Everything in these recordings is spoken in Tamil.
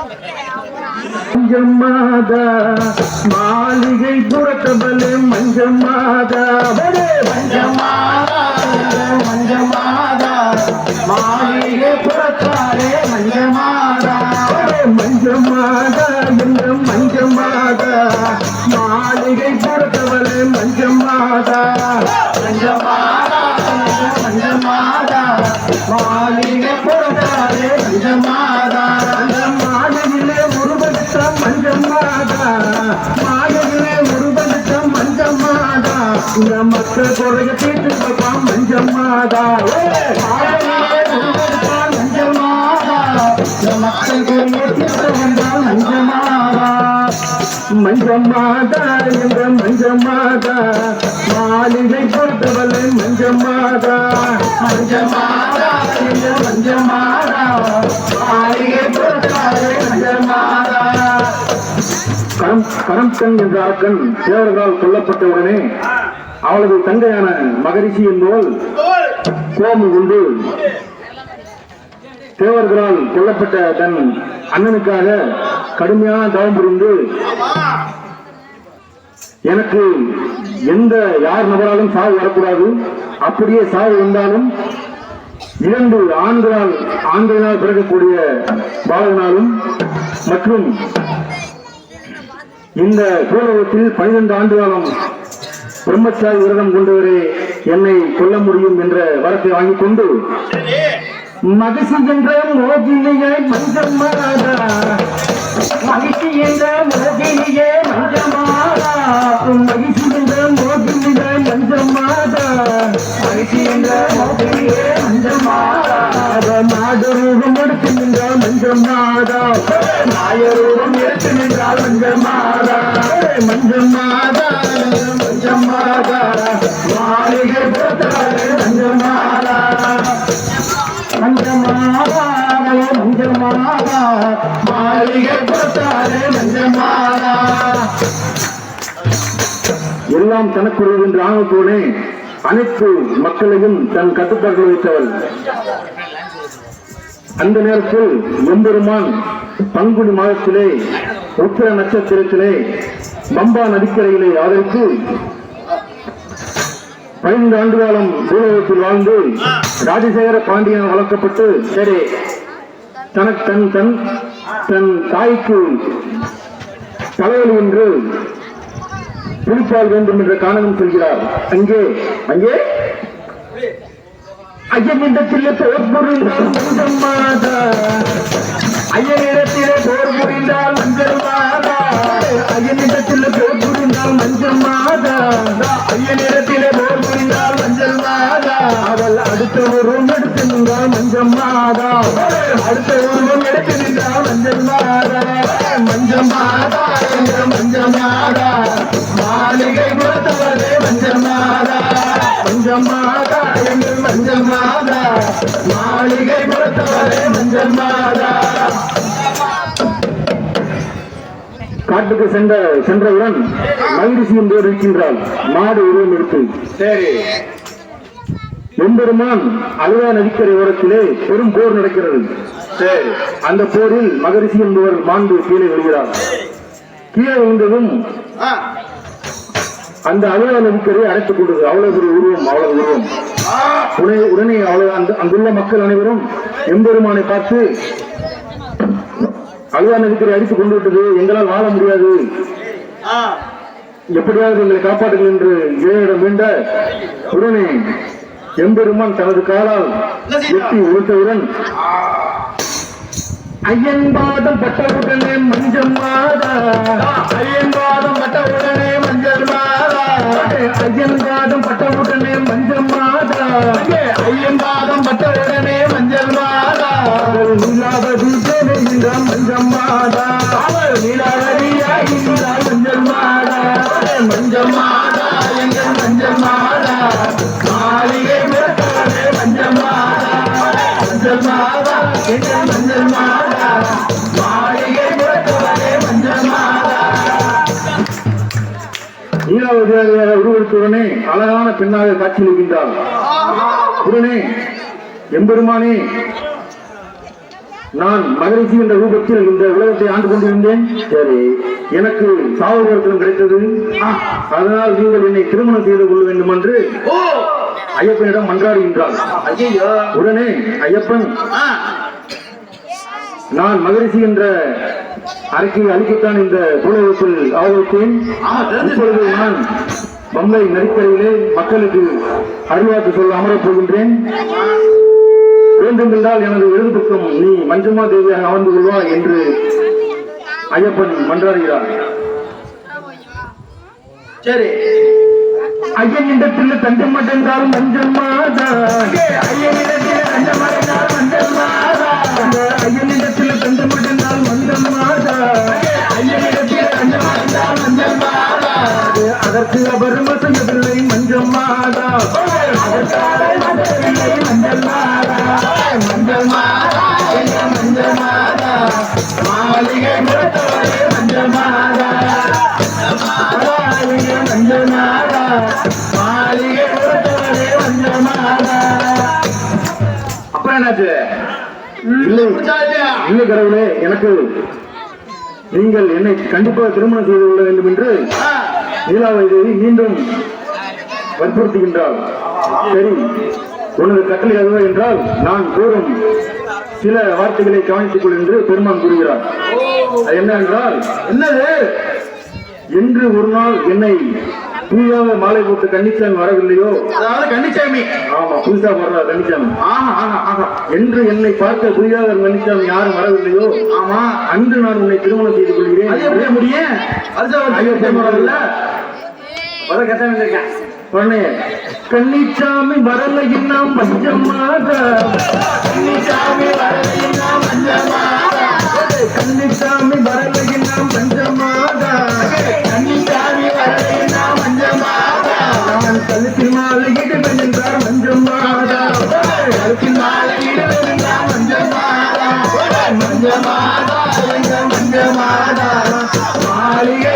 மஞ்சள் மாதா மாளிகை புறத்தபலே மஞ்சள் மாதா பலே மாதா மஞ்சள் மாதா மாளிகை இந்த மக்கள் குறைய தீர்த்து வைப்பான் மஞ்சள் மக்கள் குறைய தீர்த்து வந்தால் மஞ்சள் மாதா மஞ்சள் மாளிகை பொறுத்தவரை மஞ்சமாதா மஞ்சமாதா மஞ்சமாதா மாளிகை கரம் என்ற அரக்கன் தேவர்களால் கொல்லப்பட்டவுடனே அவளது தங்கையான மகரிஷி என்பவள் கோம் கொண்டு தேவர்களால் கொல்லப்பட்ட தன் அண்ணனுக்காக கடுமையான தவம் புரிந்து எனக்கு எந்த யார் நபராலும் சாவு வரக்கூடாது. அப்படியே சாவு வந்தாலும் இரண்டு ஆண்களால் ஆண்களினால் பிறக்கக்கூடிய பாலகனாலும் மற்றும் இந்த பூலோகத்தில் பனிரெண்டு ஆண்டு காலம் பிரம்மச்சாரி விரதம் கொண்டவரே என்னை கொல்ல முடியும் என்ற வரத்தை வாங்கிக் கொண்டு மகிழ்ச்சி என்ற மோகினியே மஞ்சள் மகிழ்ச்சி என்ற மோகினியே மஞ்சள் மகிழ்ச்சி மஞ்சள் மாதா. மாளிகை போட்டாலே மஞ்சள் மாதா. எல்லாம் தனக்குரியது என்று ஆணவத்தோனே அனைத்து மக்களையும் தன் கட்டுப்பாட்டில் வைத்தவள். அந்த நேரத்தில் எம்பெருமான் பங்குனி மாதத்திலே உத்திர நட்சத்திரத்திலே பம்பா நதிக்கரையிலே ஆதரித்து பதினைந்து ஆண்டு காலம் பூலோகத்தில் வாழ்ந்து ராஜசேகர பாண்டியன் வளர்க்கப்பட்டு சரி தனக்கு தன் தன் தன் தாய்க்கு தலைவலி என்று புலிப்பால் வேண்டும் என்ற காரணம் சொல்கிறார். அங்கே அங்கே? ஐயனிடத்திலே போர் புரிந்தால் மஞ்சள் மாதா. ஐயனிடத்திலே போர் புரிந்தால் மஞ்சள் மாதா. ஐயனிடத்திலே போர் புரிந்தால் மஞ்சள் மாதா. ஐயனிடத்திலே போர் அடுத்த உருவம் எடுத்து நின்றா மஞ்சள் மாதா அடுத்த உருவம் எடுத்து நின்றா மஞ்சள் மாதா மஞ்சள் மாதா என்ற மஞ்சள் மாதா மாளிகை கொடுத்தவரே மஞ்சள் மாதா மஞ்சள் மாதா எங்கள் மஞ்சள் மாதா மாளிகை கொடுத்தவரே மஞ்சள் மாதா காட்டுக்கு சென்ற சென்றவுடன் மகிழ்ச்சி என்பவர் இருக்கின்றாள் மாடு உருவம் எடுத்து. சரி. எம்பெருமான் அழுவா நதிக்கரை ஓரத்திலே பெரும் போர் நடக்கிறது. அந்த போரில் மகரிஷி என்பவர் மாண்டு கீழே விழுகிறார். கீழே விழுந்ததும் அந்த அழுவா நதிக்கரை அடைத்துக் கொண்டது. அவ்வளவு ஒரு உருவம் அவ்வளவு உருவம். உடனே உடனே அவ்வளவு அந்த அங்குள்ள மக்கள் அனைவரும் எம்பெருமானை பார்த்து அழுவா நதிக்கரை அடித்துக் கொண்டு விட்டது. எங்களால் வாழ முடியாது. ஆ, எப்படியாவது எங்களை காப்பாற்றுங்கள் என்று இறைவனிடம் வேண்ட உடனே எம்பெருமான் தனது காலால் எட்டி உழைத்தவுடன் ஐயன் பாதம் பட்டவுடனே மஞ்சள் மாதா ஐயன் பாதம் பட்டவுடனே மஞ்சள் மாதா ஐயன் பாதம் பட்டவுடனே மஞ்சள் உருவெடுத்தவுடனே அழகான பெண்ணாக காட்சியளிக்கின்றார். உடனே எம்பெருமானே நான் மகரிஷி என்ற ரூபத்தில் இந்த உலகத்தை ஆண்டு கொண்டிருந்தேன். சரி எனக்கு சாவு கிடைத்தது. அதனால் நீங்கள் என்னை திருமணம் செய்து கொள்ள வேண்டும் என்று ஐயப்பனிடம் மன்றாடுகின்றார் ஐயோ உடனே ஐயப்பன் நான் மகரிஷி என்ற அறிக்கையை அளிக்கத்தான் இந்த பூலோகத்தில் ஆதரித்தேன் இப்பொழுது நான் பம்பை நதிக்கரையிலே மக்களுக்கு அறிவாக்கு சொல்ல அமரப் போகின்றேன். வேண்டுமென்றால் எனது இடது பக்கம் நீ மஞ்சமா தேவியாக அமர்ந்து கொள்வா என்று ஐயப்பன் மன்றாடுகிறார். சரி. ஐயன் இடத்தில் தஞ்சம் மட்டென்றால் மஞ்சள் மாதா. ஐயன் இல்லை கடவுளே எனக்கு நீங்கள் என்னை கண்டிப்பாக திருமணம் செய்து கொள்ள வேண்டும் என்று ஆ, நீலாவை தேவி மீண்டும் வற்புறுத்துகின்றார் சரி உனது கட்டளை அதுவா என்றால் நான் கூறும். சில வார்த்தைகளை கவனித்துக் கொள் என்று பெருமான் கூறுகிறார். என்ன என்றால் என்னது? என்று ஒரு நாள் என்னை தூயாக மாலை போட்டு கன்னிச்சாமி வரவில்லையோ? அதாவது கன்னிச்சாமி. ஆமா புதுசா வர்ற கன்னிச்சாமி. ஆஹா ஆஹா ஆஹா. என்று என்னை பார்க்க புதிதாக கன்னிச்சாமி யாரும் வரவில்லையோ? ஆமா. அன்று நான் உன்னை திருமணம் செய்து கொள்கிறேன். அது எப்படி முடியும்? அது ஐயோ, வரல வர கட்ட வந்திருக்கேன். உடனே கன்னிச்சாமி வரல இன்னும் பஞ்சமாக கன்னிச்சாமி வரல இன்னும் பஞ்சமாக கன்னிச்சாமி வரல மஞ்சமாதா எங்க மாளிகை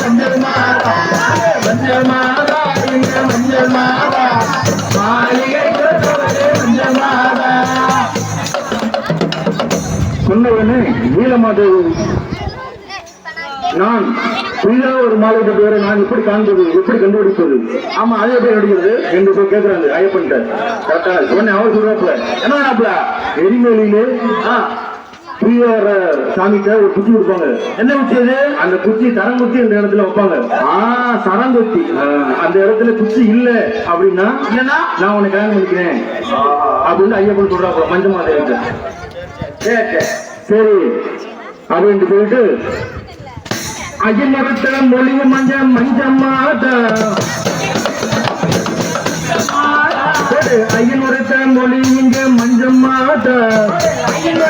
மஞ்சள் மாதா மஞ்சள் மாதா மஞ்சள் மாதா மாளிகை மஞ்சள் மாதா சொன்னவனே நீலமாதேவி. நான் புதிதாக ஒரு மாலை பேரை நான் எப்படி காண்பது எப்படி கண்டுபிடிப்பது? ஆமா அது எப்படி நடிக்கிறது என்று போய் கேட்கிறாங்க ஐயப்பன் கரெக்டா உடனே அவர் சொல்றாப்புல என்ன வேணாப்புல எரிமேலியிலே புதிய சாமிக்கு ஒரு குச்சி கொடுப்பாங்க. என்ன குச்சி அது? அந்த குச்சி தரங்குச்சி இந்த இடத்துல வைப்பாங்க. ஆ சரங்குச்சி. அந்த இடத்துல குச்சி இல்ல அப்படின்னா இல்லைன்னா? நான் உன்னை கல்யாணம் பண்ணிக்கிறேன். அப்படின்னு ஐயப்பன் சொல்றாப்புல மஞ்சமாதேவிக்கு சரி சரி. அப்படின்ட்டு சொல்லிட்டு அஜிமரத்துல மொழிவு மஞ்ச மஞ்ச மாதா ஐயனுரத்த மொழி இங்க மஞ்ச மாதா அங்க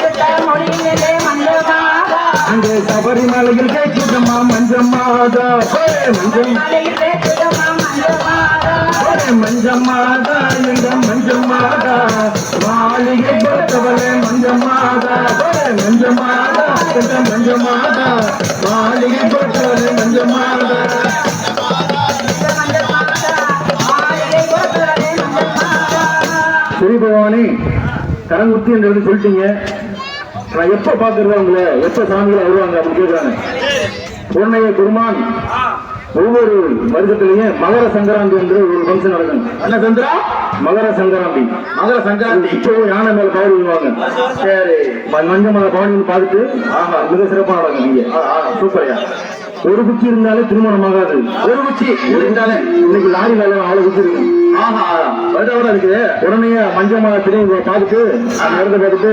மஞ்சள் மஞ்ச மாதா எங்க மஞ்ச மாதா மாளிகை பொறுத்தவளே மஞ்ச மாதா மஞ்ச மாதா எங்க மஞ்ச மாதா மாளிகை பொறுத்தவளே மஞ்ச மாதா சரி பகவானே கரங்குத்தி என்று சொல்லிட்டீங்க. நான் எப்ப பாக்குறதா உங்களை? எப்ப சாமிகளை வருவாங்க அப்படின்னு கேட்கிறாங்க உடனே குருமான் ஒவ்வொரு வருஷத்திலையும் மகர சங்கராந்தி என்று ஒரு ஃபங்க்ஷன் நடக்கும் என்ன சந்திரா? மகர சங்கராந்தி. மகர சங்கராந்தி. இப்போ யானை மேல பவனி விடுவாங்க. சரி. ம- மஞ்சள் மலை பவனி பார்த்துட்டு ஆஹா. மிக சிறப்பா நடக்கும் ஆ, சூப்பர்யா. ஒரு குச்சி இருந்தாலே திருமணம் ஆகாது ஒரு குச்சி இருந்தாலே. இன்னைக்கு லாரி வேலை ஆளு குச்சி இருக்கு. ஆஹா வருட வருடம் இருக்குது உடனே மஞ்சள் மலை திரும்பி பார்த்துட்டு அந்த இடத்த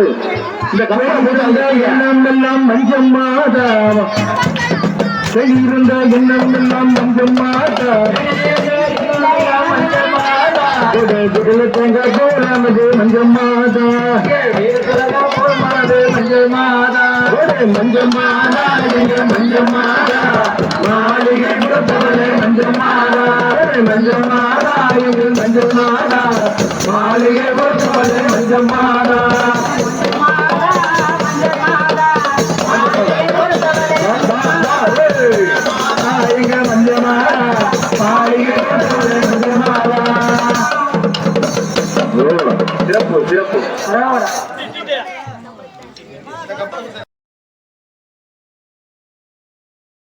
பார்த்துட்டு இந்த எண்ணம் எல்லாம் மஞ்சள் மாதா இருந்த எண்ணம் எல்லாம் மஞ்சள் மாதா தேங்காய் போடாமது மஞ்சள் மாதா. மஞ்சள் மாதா. மஞ்சள் மாதா மஞ்சள் மாதா. மாளிகை புறத்தவளே மஞ்சள் மாதா. மஞ்சள் மாதா எங்க மஞ்சள் மாதா. மாளிகை புறத்தவளே மஞ்சள் மாதா. சிறப்பு சிறப்பு கப்பல்